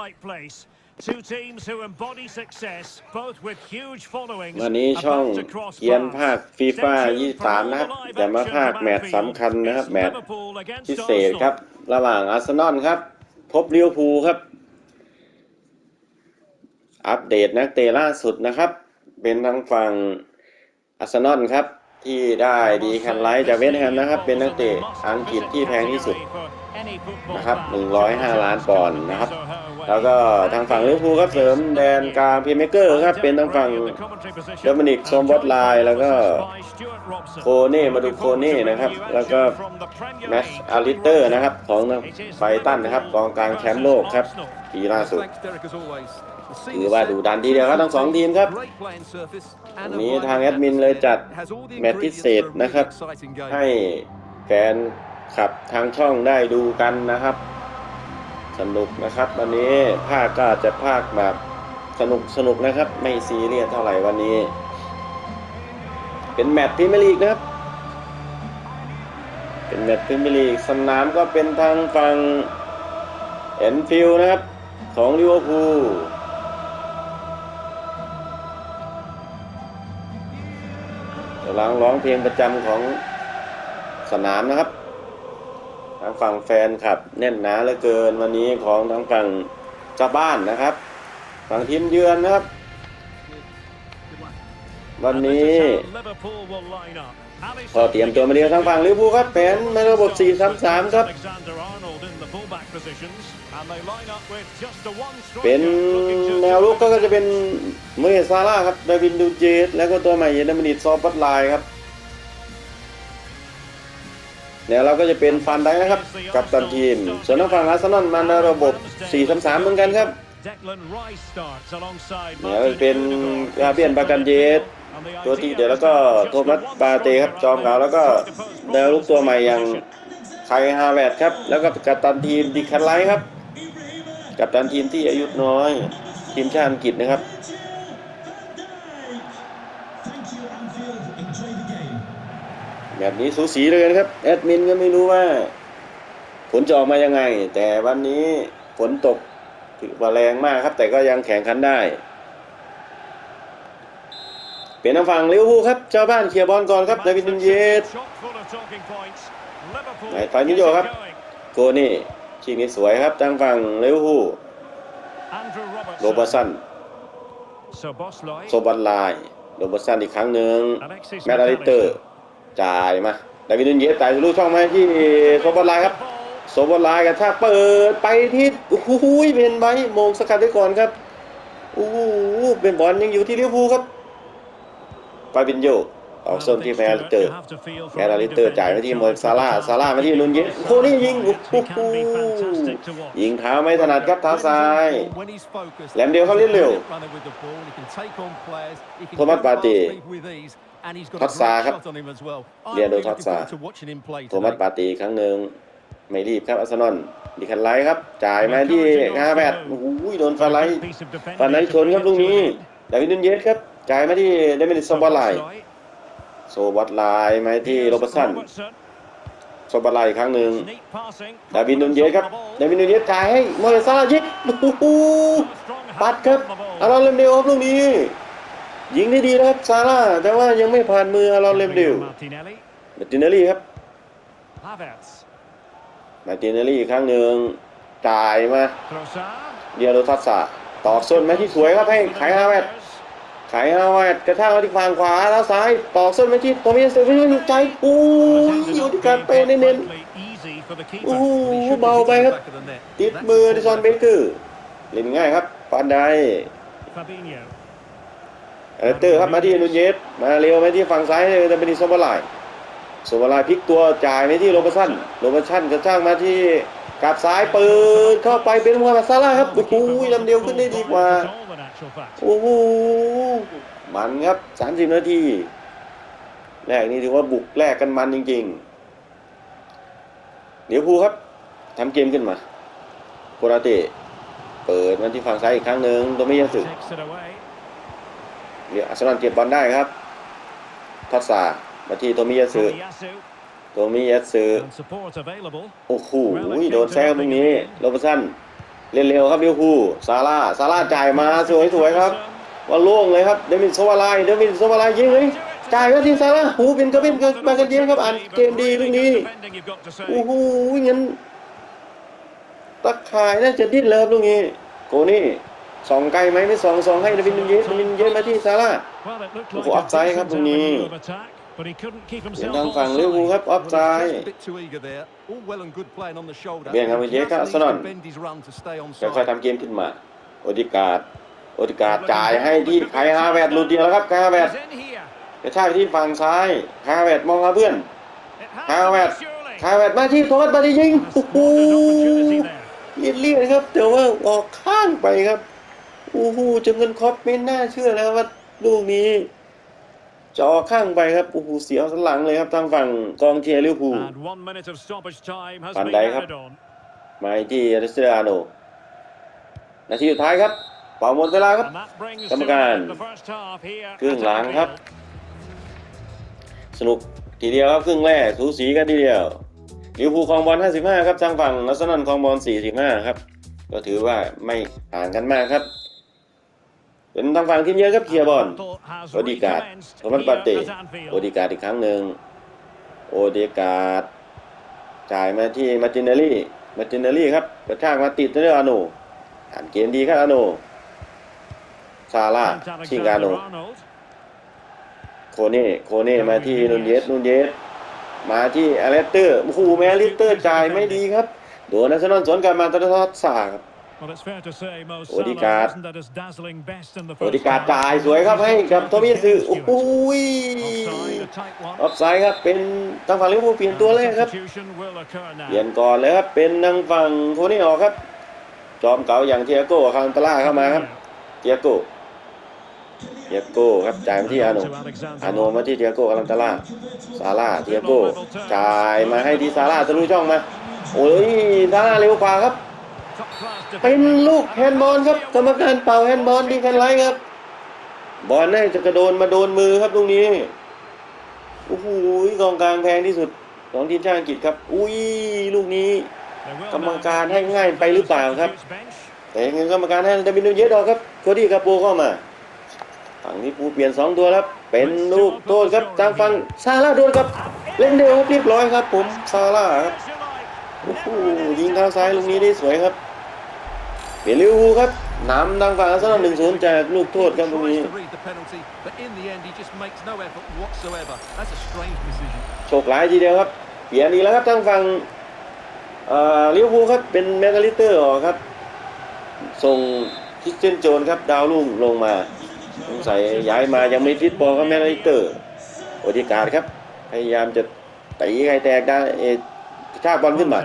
right place. Two teams who embody success, both with huge followings. วันนี้ช่อง about to cross เกียน paths. ภาคฟีฟ่า Stay tuned for 23 all นะครับ the live จะมา action ภาค from แมตช์ Anfield. สำคัญนะครับ It's แมตช์ Liverpool against พิเศษครับ Arsenal. ระหว่างอาร์เซนอลครับ พบลิเวอร์พูลครับ อัปเดตนักเตะล่าสุดนะครับ เป็นทางฝั่งอาร์เซนอลครับ ที่ได้ดีแคนไลท์จากเวสต์แฮมนะครับ เป็นนักเตะอังกฤษที่แพงที่สุดนะครับ 105 ล้านปอนด์นะครับ แล้วก็ทางฝั่งลิเวอร์พูลครับเสริมแดนกลางพีเมเกอร์ครับเป็นทางฝั่งโดมินิกโซมบอตไลน์แล้วก็โคเน่มาดูโคเน่นะครับ แล้วก็แมชอาริเตอร์นะครับของไบตันนะครับกองกลางแชมป์โลกครับปีล่าสุดถือว่าดูดันทีเดียวครับทั้งสองทีมครับวันนี้ทางแอดมินเลยจัดแมตช์พิเศษนะครับ ให้แฟนขับทางช่องได้ดูกันนะครับ สนุกนะครับ วันนี้ภาคก็อาจจะภาคแบบสนุกสนุกนะครับ ไม่ซีเรียสเท่าไหร่วันนี้ เป็นแมตช์พรีเมียร์ลีกนะครับ เป็นแมตช์พรีเมียร์ลีกสนามก็เป็นทางฝั่งแอนฟิลด์นะครับ ของลิเวอร์พูลกำลังร้องเพลงประจำของสนามนะครับางฝั่งแฟนครับ แน่นหนาเหลือเกินวันนี้ของทางฝั่งเจ้าบ้านนะครับ ฝั่งทีมเยือนนะครับ วันนี้พอเตรียมตัวมาเดียวทางฝั่งลิเวอร์พูลครับแผนในระบบ 4-3-3 ครับ เป็นแนวรุกก็จะเป็นเมเซาร่าครับดาวินดูเจสแล้วก็ตัวใหม่เยนมินิตซอฟบัตไลน์ครับ แนวเราก็จะเป็นฟันได้นะครับ กับตันทีม ส่วนทางฝั่งอาร์เซนอลมาในระบบ4-3-3เหมือนกันครับเนี่ยเป็นกาเบียนบากันเยสตัวที่เดี๋ยวแล้วก็โทมัสปาเตครับจอมเก่าแล้วก็แนวลุกตัวใหม่อย่างไคฮาแวดครับ แล้วก็กัปตันทีมดิคันไลท์ครับ กัปตันทีมที่อายุน้อย ทีมชาติอังกฤษนะครับ แบบนี้สูสีเลยนะครับ แอดมินก็ไม่รู้ว่า ผลจะออกมายังไง แต่วันนี้ฝนตกถือว่าแรงมากครับ แต่ก็ยังแข่งขันได้ เป็นทางฝั่งลิเวอร์พูลครับเจ้าบ้านเคลียร์บอลก่อนครับดาวินนูนเยสไหนฝ่ายนิโยครับโกนี่ชิงนี้สวยครับทางฝั่งลิเวอร์พูลโรเบอร์สันโซบันไลน์โรเบอร์สันอีกครั้งหนึ่งแมตต์อาริเตอร์ จ่ายมาดาวินนูนเยสจ่ายทะลุช่องมาให้ที่โซบันไลครับโซบันไลกันถ้าเปิดไปที่โอ้โหเป็นไหมมงสกัดได้ก่อนครับโอ้โหเป็นบอลยังอยู่ที่ลิเวอร์พูลครับปาบินโยออกโซนที่แมตต์อาริเตอร์แกนาลิเตอร์จ่ายมาที่โมซาร่าซาร่ามาที่นุนเยสโคนี่ยิงโอ้โหยิงเท้าไม่ถนัดครับเท้าซ้ายแหลมเดียวเขาเล่นเร็วโทมัสปาต้ ท็อตซาครับเรียนโดยท็อตซาโทมัสปาตีครั้งหนึ่งไม่รีบครับอาร์เซนอลดีคันไลท์ครับ จ่ายมาที่งาแบดโอ้โหโดนฟาไลท์ฟาไลท์ชนครับลูกนี้ดาวินนุนเยสครับ จ่ายมาที่เดมินิสซอมบอลไลน์โซบัตไลน์มาที่โรเบอร์สันโซบาไลอีกครั้งหนึ่งดาวินนุนเยสครับดาวินนุนเยสจ่ายให้โมเดซาลายิงโอ้โหปัดครับอารอนเลมเดลครับลูกนี้ ยิงได้ดีนะครับซาร่าแต่ว่ายังไม่ผ่านมืออารอนเลมเดลมาตินเนลลี่ครับมาตินเนลลี่อีกครั้งหนึ่งจ่ายมาเดียโรทัสซาตอกส้นมาที่สวยครับให้ไขฮาเวดไขฮาเวดกระทั่งมาที่ฝั่งขวาแล้วซ้ายตอกส้นมาที่โทมิเอสเซฟิลอยู่ใจโอ้ยอยู่ที่การเปย์เน้นๆโอ้โหเบาไปครับติดมือดิซอนเบเกอร์เล่นง่ายครับปานได เอเตอร์ครับมาที่นุนเยสมาเร็วมาที่ฝั่งซ้ายเลยแต่เป็นดิซบอลไลน์โซบอลไลน์พลิกตัวจ่ายไปที่โรบสันโรบสันกระช่างมาที่กับซ้ายเปิดเข้าไปเป็นมูฮัมหมัดซาร่าครับโอ้โหลำเดียวขึ้นได้ดีกว่าโอ้โหมันครับ 30 นาทีแรกนี่ถือว่าบุกแรกกันมันจริง ๆ เดี๋ยวภูครับทำเกมขึ้นมาโคราเตเปิดมาที่ฝั่งซ้ายอีกครั้งหนึ่งโดมิยาสึ เดี๋ยวอาร์เซนอลเก็บบอลได้ครับ ทัศซามาที่โทมิยาสึโทมิยาสึโอ้โหโดนแซงตรงนี้โรเบอร์สันเล่นเร็วครับลิเวอร์พูลซาร่าซาร่าจ่ายมาสวยๆครับว่าโล่งเลยครับเดวิดโซวาไลเดวิดโซวาไลยิงเลยจ่ายก็ทีซาร่าหูเป็นกระเป็นกระมากันเย็นครับอ่านเกมดีลูกนี้โอ้โหงั้นตะข่ายน่าจะดิ้นเลยครับลูกนี้โกนี่ สองไกลไหมไม่สองสองให้เดวิดนุนเยสเดวิดนุนเยสมาที่ซาร่าโอ้โอ้โหออฟไซด์ครับตรงนี้เป็นทางฝั่งลิเวอร์พูลครับออฟไซด์เบียนครับเยสครับอาร์เซนอลค่อยๆทำเกมขึ้นมาโอดิการ์ดโอดิการ์ดจ่ายให้ที่ไคฮาแวดหลุดเดียวแล้วครับไคฮาแวดกระชากไปที่ฝั่งซ้ายไคฮาแวดมองหาเพื่อนไคฮาแวดไคฮาแวดมาที่โทมัสบาดียิงโอ้โหเลียดเลียดครับแต่ว่าออกข้างไปครับ โอ้โหจนเงินครอปไม่น่าเชื่อแล้วว่าลูกนี้จะออกข้างไปครับโอ้โหเสียวสันหลังเลยครับทางฝั่งกองเชียร์ลิเวอร์พูลปันไดครับมาที่อาริสเตอาโนนาทีสุดท้ายครับเป่าหมดเวลาครับกรรมการครึ่งหลังครับ สนุกทีเดียวครับครึ่งแรกสูสีกันทีเดียวลิเวอร์พูลครองบอล 55 ครับทางฝั่งนัสนันครองบอล 45 ครับ ก็ถือว่าไม่ห่างกันมากครับ เป็นทางฝั่งทีมเยอะครับเคลียร์บอลโอดีการ์ดโทมัสปาเต้โอดีการ์ดอีกครั้งหนึ่งโอดีการ์ดจ่ายมาที่มาร์ตินเนลลี่มาร์ตินเนลลี่ครับกระชากมาติดเรื่องอาโนอ่านเกมดีครับอาโนซาร่าชิงกาโนโคเน่โคเน่มาที่นุนเยสนุนเยสมาที่อเลสเตอร์โอ้โหแมลิสเตอร์จ่ายไม่ดีครับโดนนัสนนสวนกลับมาตะทอดสาครับ โอดิการ์ดโอดิการ์ดจ่ายสวยครับให้กับโทมิยาสึโอ้โหยออฟไซด์ครับเป็นทางฝั่งลิเวอร์พูลเปลี่ยนตัวเลยครับเปลี่ยนก่อนเลยครับเป็นทางฝั่งโคเน่ออกครับ จอมเก่าอย่างเทียโก้คาร์ตาล่าเข้ามาครับเทียโก้เทียโก้ครับจ่ายมาที่อาโนอาโนมาที่เทียโก้คาร์ตาล่าซาร่าเทียโก้จ่ายมาให้ที่ซาร่าทะลุช่องมาโอ้ยซาร่าเร็วกว่าครับ เป็นลูกแฮนด์บอลครับ กรรมการเป่าแฮนด์บอลดีกันไรครับ บอลน่าจะกระโดนมาโดนมือครับตรงนี้โอ้โหกองกลางแพงที่สุดของทีมชาติอังกฤษครับ อุ้ยลูกนี้ กรรมการให้ง่ายไปหรือเปล่าครับ แต่เงินกรรมการให้ดามินโนเยสออกครับโคดี้คาโปเข้ามาฝั่งนี้ปูเปลี่ยนสองตัวครับ เป็นลูกโทษครับทางฝั่งซาร่าโดนครับ เล่นเดียวเรียบร้อยครับ ผมซาร่าครับ โอ้โหยิงเท้าซ้ายลูกนี้ได้สวยครับเปลี่ยนลิเวอร์พูลครับนำทางฝั่งอาร์เซนอลหนึ่งศูนย์จากลูกโทษครับตรงนี้โชคร้ายทีเดียวครับเปลี่ยนอีกแล้วครับทางฝั่งเอ่อลิเวอร์พูลครับเป็นแมกาลิสเตอร์ออกครับ ส่งคริสเตียนโจนครับดาวรุ่งลงมาสงสัยย้ายมายังไม่ฟิตบอลครับแมกาลิสเตอร์โอดิการดครับ พยายามจะตีใครแตกได้เออ ชากบอลขึ้นมา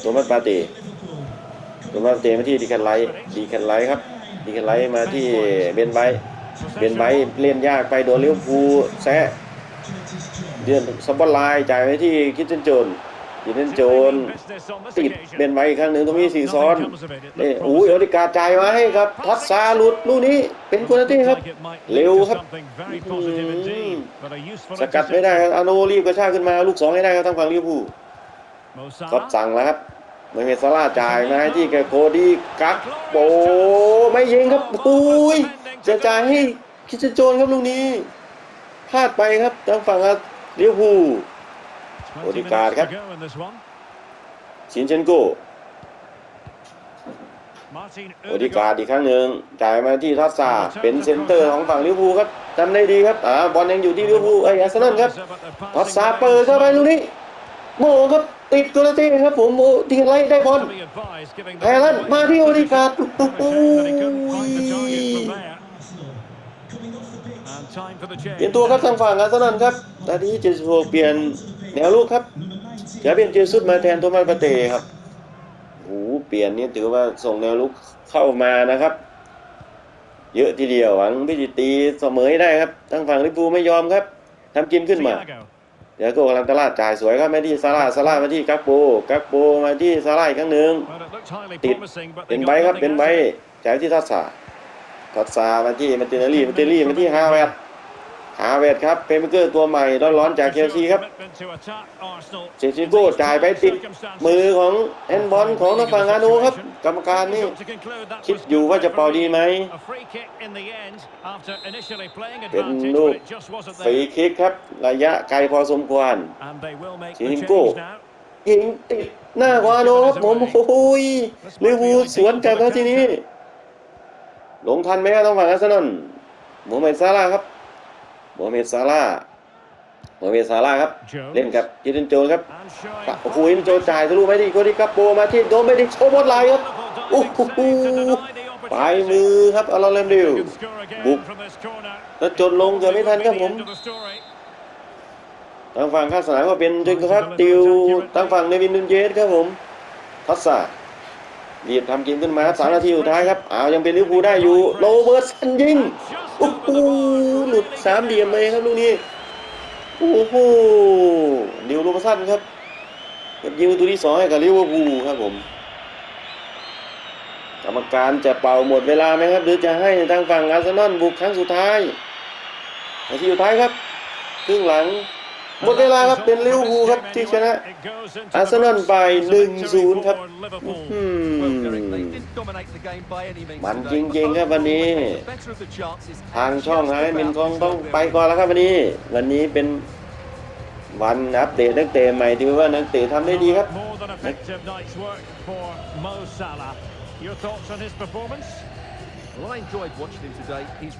โทมัสปาเต้โทมัสปาเต้มาที่ดีแคนไลท์ดีแคนไลท์ครับดีแคนไลท์มาที่เบนไบท์เบนไบท์เล่นยากไปโดนลิเวอร์พูลแซะเดือนซับบอลไลน์จ่ายไปที่คิดเชนโจนคิดเชนโจนติดเป็นไว้อีกครั้งหนึ่งตรงนี้สี่ซ้อนนี่อุ้ยโอดิการจ่ายมาให้ครับทัศซาหลุดลูกนี้เป็นกุนตี้ครับ เร็วครับอื้อหือสกัดไม่ได้ครับอาโนรีบกระชากขึ้นมาลูกสองให้ได้ครับทางฝั่งลิเวอร์พูล ก็สั่งแล้วครับไม่เมซาร่าจ่ายมาให้ที่แกโคดี้กักโปไม่ยิงครับอุ้ยจะจ่ายให้คิดเชนโจนครับลูกนี้พลาดไปครับทางฝั่งลิเวอร์พูลโอดิการ์ดครับชินเชนโกโอดิการ์ดอีกครั้งหนึ่งจ่ายมาที่ทัศซาเป็นเซนเตอร์ของฝั่งลิเวอร์พูลครับจำได้ดีครับอ่าบอลยังอยู่ที่ลิเวอร์พูลไอ้ยอาร์เซนอลครับทัศซาเปิดเข้าไปลูกนี้โมงครับ ติดกุลเต้ครับผมโมดีไล่ได้บอลแพลันมาที่โอดิการ์ดโอ้โหเปลี่ยนตัวครับทางฝั่งอาร์เซนอลครับนาที76เปลี่ยนแนวลูกครับเดี๋ยวเปลี่ยนเจสุดมาแทนโทมัสปาเต้ครับโอ้โหเปลี่ยนนี่ถือว่าส่งแนวลุกเข้ามานะครับ เยอะทีเดียวหวังพิจิตีเสมอให้ได้ครับทางฝั่งลิเวอร์พูลไม่ยอมครับทำกินขึ้นมา เดี๋ยวก็กำลังตลาดจ่ายสวยครับมาที่ซาร่าซาร่ามาที่กักโปกักโปมาที่ซาร่าอีกครั้งหนึ่งติดเป็นใบครับเป็นใบจ่ายที่ทัศซาทัศซามาที่มาตินาลีมาตินาลีมาที่ฮาเวดฮาเวดครับเป็นเกอร์ตัวใหม่ร้อนๆจากเชลซีครับเซซิโก้จ่ายไปติดมือของแอนบอลของนักฝั่งอาโนครับ กรรมการนี่ Difficult to conclude that คิด was อยู่ good ว่าจะเป่าดี refereeing. ไหม A free kick in the end after initially playing เป็น advantage, ลูก but it just wasn't ฟรี there. คิกครับ ระยะไกลพอสมควร And they will make the Cinco. change now. ยิงติดหน้าขวาโนครับผมโอ้ยลิเวอร์พูลสวนกลับครับทีนี้ลงทันไหมครับต้องฝั่งอาร์เซนอลโมฮัมเหม็ดซาร่าห์ครับโมฮัมเหม็ดซาร่าห์ โมฮัมเหม็ดซาร่าห์ครับ Jones. เล่นกับจิตินโจนครับ And showing โอ้โหจิตินโจจ่ายทะลุไปที่โคดิกาโปมาที่โดนไปที่โชว์บอลไลน์ครับโอ้โหปลายมือครับอลอนแลมดิว Can score again Bục. from this corner. แล้วจดลงเกือบไม่ทันครับผม End of the story. ทางฝั่งข้างสนามก็เป็นจนครับติวทางฝั่งในวินดุนเยสครับผมทัศน์รีบทำเกมขึ้นมาสามนาทีสุดท้ายครับอ้าวยังเป็นลิเวอร์พูลได้อยู่โรเบิร์ตสันยิง Just โอ้โห over the bar. หลุดสามเหลี่ยมเลยครับลูกนี้ โอ้โหนิวโรบสันครับเก็บยิงประตูที่สองให้กับลิเวอร์พูลครับผม กรรมการจะเป่าหมดเวลาไหมครับ หรือจะให้ทางฝั่งอาร์เซนอลบุกครั้งสุดท้ายนาทีสุดท้ายครับครึ่งหลัง หมดเวลาครับเป็นลิเวอร์พูลครับที่ชนะอาร์เซนอลไป1-0 ครับอืม Well, Derek, they didn't dominate the game by any means มัน today, จริง but ๆครับวันนี้ overall, the better of the chances ทาง and ช่อง just ให้มิน about คงต้อง deserved ไป their ก่อนแล้วครับวันนี้ วันนี้เป็นวันอัปเดตนักเตะใหม่ที่ว่านักเตะทำได้ดีครับ More than effective night's work for Mo Salah. Your thoughts on his performance? Well, I enjoyed watching him today. He's